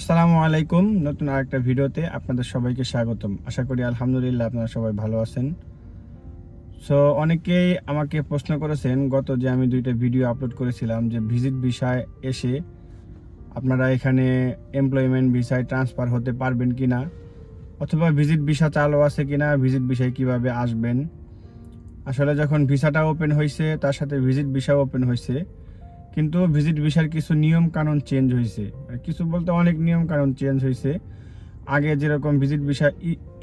আসসালামু আলাইকুম। নতুন আরেকটা ভিডিওতে আপনাদের সবাইকে স্বাগতম। আশা করি আলহামদুলিল্লাহ আপনারা সবাই ভালো আছেন। সো অনেকেই আমাকে প্রশ্ন করেছেন, গত যে আমি দুইটা ভিডিও আপলোড করেছিলাম যে ভিজিট ভিসায় এসে আপনারা এখানে এমপ্লয়মেন্ট ভিসায় ট্রান্সফার হতে পারবেন কি না অথবা ভিজিট ভিসা চালু আছে কি না ভিজিট ভিসায় কীভাবে আসবেন। আসলে যখন ভিসাটা ওপেন হয়েছে তার সাথে ভিজিট ভিসাও ওপেন হয়েছে কিন্তু ভিজিট ভিসার কিছু নিয়ম কানুন চেঞ্জ হয়েছে কিছু বলতে অনেক নিয়ম কানুন চেঞ্জ হয়েছে আগে যেরকম ভিজিট ভিসা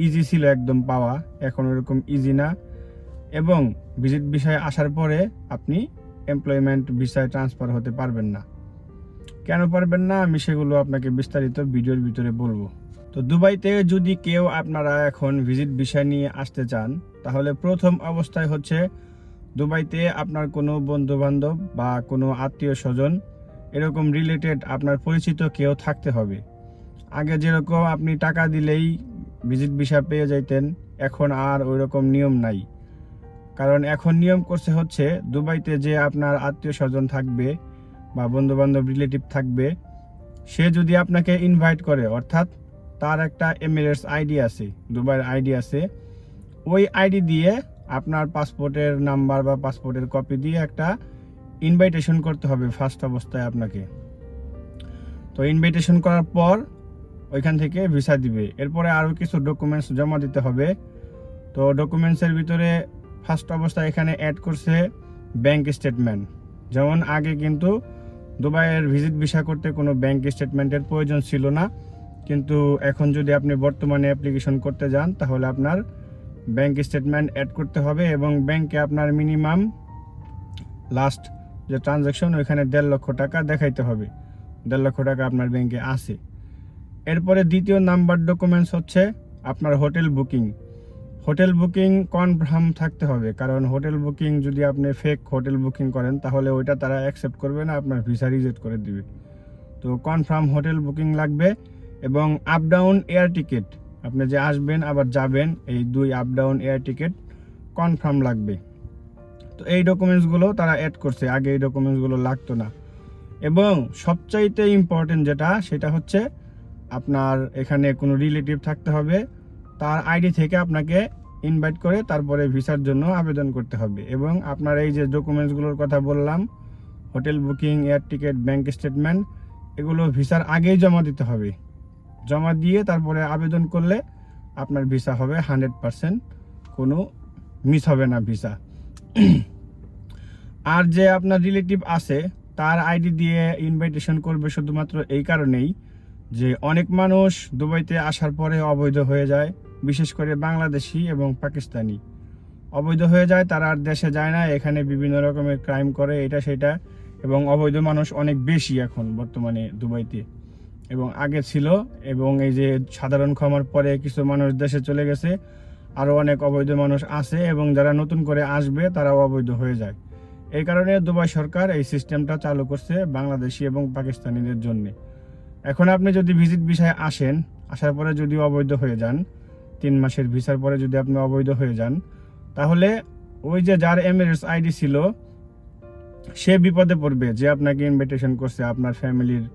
ইজি ছিল একদম পাওয়া, এখন ওরকম ইজি না। এবং ভিজিট ভিসায় আসার পরে আপনি এমপ্লয়মেন্ট ভিসায় ট্রান্সফার হতে পারবেন না। কেন পারবেন না? আমি সেগুলো আপনাকে বিস্তারিত ভিডিওর ভিতরে বলব। তো দুবাইতে যদি কেউ আপনারা এখন ভিজিট ভিসা নিয়ে আসতে চান, তাহলে প্রথম অবস্থায় হচ্ছে দুবাইতে আপনার কোনো বন্ধু বান্ধব বা কোনো আত্মীয় স্বজন, এরকম রিলেটেড আপনার পরিচিত কেউ থাকতে হবে। আগে যেরকম আপনি টাকা দিলেই ভিজিট ভিসা পেয়ে যাইতেন, এখন আর ওই রকম নিয়ম নাই। কারণ এখন নিয়ম করছে হচ্ছে, দুবাইতে যে আপনার আত্মীয় স্বজন থাকবে বা বন্ধু বান্ধব রিলেটিভ থাকবে, সে যদি আপনাকে ইনভাইট করে, অর্থাৎ তার একটা এমিরেটস আইডি আছে, দুবাইয়ের আইডি আছে, ওই আইডি দিয়ে আপনার পাসপোর্টের নাম্বার বা পাসপোর্টের কপি দিয়ে একটা ইনভাইটেশন করতে হবে ফার্স্ট অবস্থায় আপনাকে। তো ইনভাইটেশন করার পর ওইখান থেকে ভিসা দিবে। এরপরে আরও কিছু ডকুমেন্টস জমা দিতে হবে। তো ডকুমেন্টসের ভিতরে ফার্স্ট অবস্থায় এখানে অ্যাড করছে ব্যাংক স্টেটমেন্ট যেমন আগে কিন্তু দুবাইয়ের ভিজিট ভিসা করতে কোনো ব্যাংক স্টেটমেন্টের প্রয়োজন ছিল না। কিন্তু এখন যদি আপনি বর্তমানে অ্যাপ্লিকেশন করতে যান, তাহলে আপনার ব্যাংক স্টেটমেন্ট অ্যাড করতে হবে এবং ব্যাংকে আপনার মিনিমাম লাস্ট যে ট্রানজ্যাকশন ওইখানে দেড় লক্ষ টাকা দেখাইতে হবে। দেড় লক্ষ টাকা আপনার ব্যাংকে আছে। এরপরে দ্বিতীয় নাম্বার ডকুমেন্টস হচ্ছে আপনার hotel booking hotel booking confirm থাকতে হবে, কারণ হোটেল বুকিং যদি আপনি ফেক হোটেল বুকিং করেন, তাহলে ওইটা তারা অ্যাকসেপ্ট করবে না, আপনার ভিসা রিজেক্ট করে দিবে। তো কনফার্ম হোটেল বুকিং লাগবে এবং আপ ডাউন এয়ার টিকিট আপনি যে আসবেন, আবার যাবেন, এই দুই up down air ticket confirm লাগবে। তো এই ডকুমেন্টসগুলো তারা অ্যাড করছে, আগে এই ডকুমেন্টসগুলো লাগতো না। এবং সবচাইতে ইম্পর্টেন্ট যেটা, সেটা হচ্ছে আপনার এখানে কোনো রিলেটিভ থাকতে হবে, তার আইডি থেকে আপনাকে ইনভাইট করে তারপরে ভিসার জন্য আবেদন করতে হবে। এবং আপনার এই যে ডকুমেন্টসগুলোর কথা বললাম hotel booking air ticket bank statement এগুলো ভিসার আগেই জমা দিতে হবে। জমা দিয়ে তারপরে আবেদন করলে আপনার ভিসা হবে হান্ড্রেড পারসেন্ট কোনো মিস হবে না ভিসা আর যে আপনার রিলেটিভ আছে, তার আইডি দিয়ে ইনভাইটেশন করবে শুধুমাত্র এই কারণেই যে অনেক মানুষ দুবাইতে আসার পরে অবৈধ হয়ে যায়, বিশেষ করে বাংলাদেশি এবং পাকিস্তানি। অবৈধ হয়ে যায়, তারা আর দেশে যায় না, এখানে বিভিন্ন রকমের ক্রাইম করে, এটা সেটা, এবং অবৈধ মানুষ অনেক বেশি এখন বর্তমানে দুবাইতে। এবং আগে ছিল এবং এই যে সাধারণ ক্ষমার পরে কিছু মানুষ দেশে চলে গেছে আরও অনেক অবৈধ মানুষ আছে এবং যারা নতুন করে আসবে তারাও অবৈধ হয়ে যায়। এই কারণে দুবাই সরকার এই সিস্টেমটা চালু করছে বাংলাদেশি এবং পাকিস্তানিদের জন্য। এখন আপনি যদি ভিজিট ভিসায় আসেন, আসার পরে যদি অবৈধ হয়ে যান, তিন মাসের ভিসার পরে যদি আপনি অবৈধ হয়ে যান, তাহলে ওই যে যার এমিরেটস আইডি ছিল, সে বিপদে পড়বে যে আপনাকে ইনভিটেশন করছে আপনার ফ্যামিলির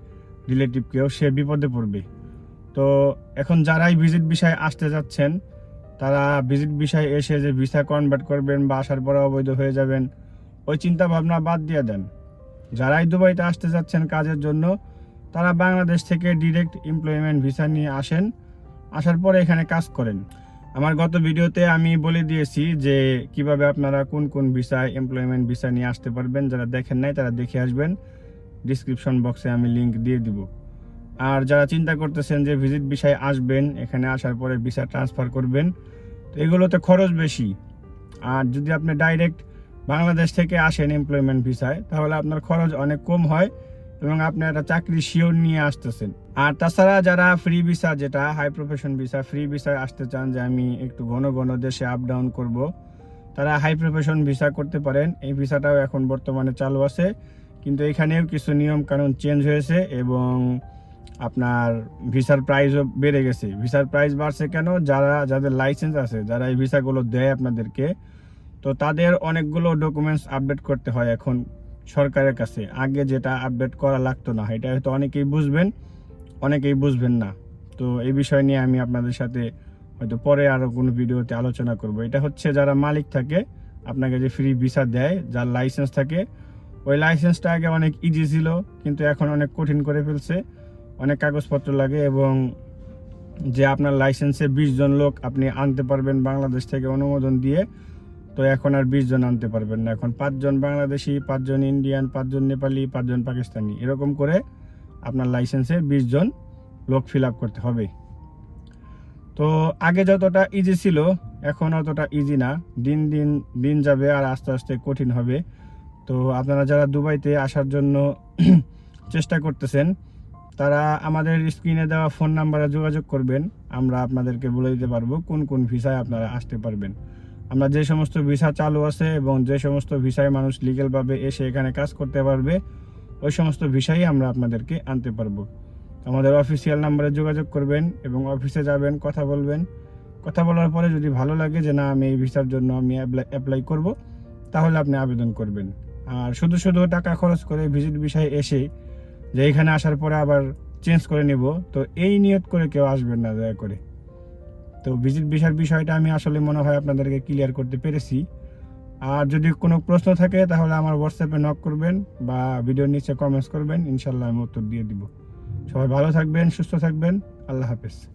রিলেটিভ কেউ সে বিপদে পড়বে। তো এখন যারাই ভিজিট বিষয়ে আসতে যাচ্ছেন, তারা ভিজিট বিষয়ে এসে যে ভিসা কনভার্ট করবেন বা আসার পরে অবৈধ হয়ে যাবেন, ওই চিন্তা ভাবনা বাদ দিয়ে দেন। যারাই দুবাইতে আসতে যাচ্ছেন কাজের জন্য, তারা বাংলাদেশ থেকে ডিরেক্ট এমপ্লয়মেন্ট ভিসা নিয়ে আসেন, আসার পরে এখানে কাজ করেন। আমার গত ভিডিওতে আমি বলে দিয়েছি যে কীভাবে আপনারা কোন কোন ভিসায় এমপ্লয়মেন্ট ভিসা নিয়ে আসতে পারবেন, যারা দেখেন নাই তারা দেখে আসবেন। ডিসক্রিপশন বক্সে আমি লিংক দিয়ে দিব। আর যারা চিন্তা করতেছেন যে ভিজিট ভিসায় আসবেন, এখানে আসার পরে ভিসা ট্রান্সফার করবেন, তো এগুলোতে খরচ বেশি। আর যদি আপনি ডাইরেক্ট বাংলাদেশ থেকে আসেন এমপ্লয়মেন্ট ভিসায় তাহলে আপনার খরচ অনেক কম হয় এবং আপনি একটা চাকরি শিওর নিয়ে আসতেছেন। আর তাছাড়া যারা ফ্রি ভিসা যেটা হাই প্রফেশন ভিসা ফ্রি ভিসায় আসতে চান যে আমি একটু ঘন ঘন দেশে আপ ডাউন করব, তারা হাই প্রফেশন ভিসা করতে পারেন। এই ভিসাটাও এখন বর্তমানে চালু আছে। কিন্তু এখানেও কিছু নিয়ম কানুন চেঞ্জ হয়েছে এবং আপনার ভিসার প্রাইসও বেড়ে গেছে। ভিসার প্রাইস বাড়ছে কেন? যারা, যাদের লাইসেন্স আছে, যারা এই ভিসাগুলো দেয় আপনাদেরকে, তো তাদের অনেকগুলো ডকুমেন্টস আপডেট করতে হয় এখন সরকারের কাছে। আগে যেটা আপডেট করা লাগতো না, এটা হয়তো অনেকেই বুঝবেন অনেকেই বুঝবেন না। তো এই বিষয় নিয়ে আমি আপনাদের সাথে হয়তো পরে আরও কোনো ভিডিওতে আলোচনা করব। এটা হচ্ছে যারা মালিক থাকে, আপনাকে যে ফ্রি ভিসা দেয়, যার লাইসেন্স থাকে ওই লাইসেন্সটা আগে অনেক ইজি ছিল, কিন্তু এখন অনেক কঠিন করে ফেলছে। অনেক কাগজপত্র লাগে এবং যে আপনার লাইসেন্সে বিশ জন লোক আপনি আনতে পারবেন বাংলাদেশ থেকে অনুমোদন দিয়ে, তো এখন আর বিশ জন আনতে পারবেন না। এখন পাঁচজন বাংলাদেশি পাঁচজন ইন্ডিয়ান পাঁচজন নেপালি পাঁচজন পাকিস্তানি এরকম করে আপনার লাইসেন্সে বিশ জন লোক ফিল আপ করতে হবে। তো আগে যতটা ইজি ছিল, এখন অতটা ইজি না। দিন দিন দিন যাবে আর আস্তে আস্তে কঠিন হবে। তো আপনারা যারা দুবাইতে আসার জন্য চেষ্টা করতেছেন, তারা আমাদের স্ক্রিনে দেওয়া ফোন নাম্বারে যোগাযোগ করবেন। আমরা আপনাদেরকে বলে দিতে পারব কোন কোন ভিসায় আপনারা আসতে পারবেন। আমরা যে সমস্ত ভিসা চালু আছে এবং যে সমস্ত ভিসায় মানুষ লিগেলভাবে এসে এখানে কাজ করতে পারবে, ওই সমস্ত ভিসাই আমরা আপনাদেরকে আনতে পারব। আমাদের অফিসিয়াল নাম্বারে যোগাযোগ করবেন এবং অফিসে যাবেন, কথা বলবেন। কথা বলার পরে যদি ভালো লাগে যে না, আমি এই ভিসার জন্য আমি অ্যাপ্লাই করব, তাহলে আপনি আবেদন করবেন। আর শুধু শুধু টাকা খরচ করে ভিজিট বিষয়ে এসে যে এখানে আসার পরে আবার চেঞ্জ করে নিব, তো এই নিয়ত করে কেউ আসবেন না, দয়া করে। তো ভিজিট ভিসার বিষয়টা আমি আসলে মনে হয় আপনাদেরকে ক্লিয়ার করতে পেরেছি। আর যদি কোনো প্রশ্ন থাকে, তাহলে আমার হোয়াটসঅ্যাপে নক করবেন বা ভিডিওর নিচে কমেন্টস করবেন ইনশাল্লাহ আমি উত্তর দিয়ে দিব। সবাই ভালো থাকবেন, সুস্থ থাকবেন, আল্লাহ হাফেজ।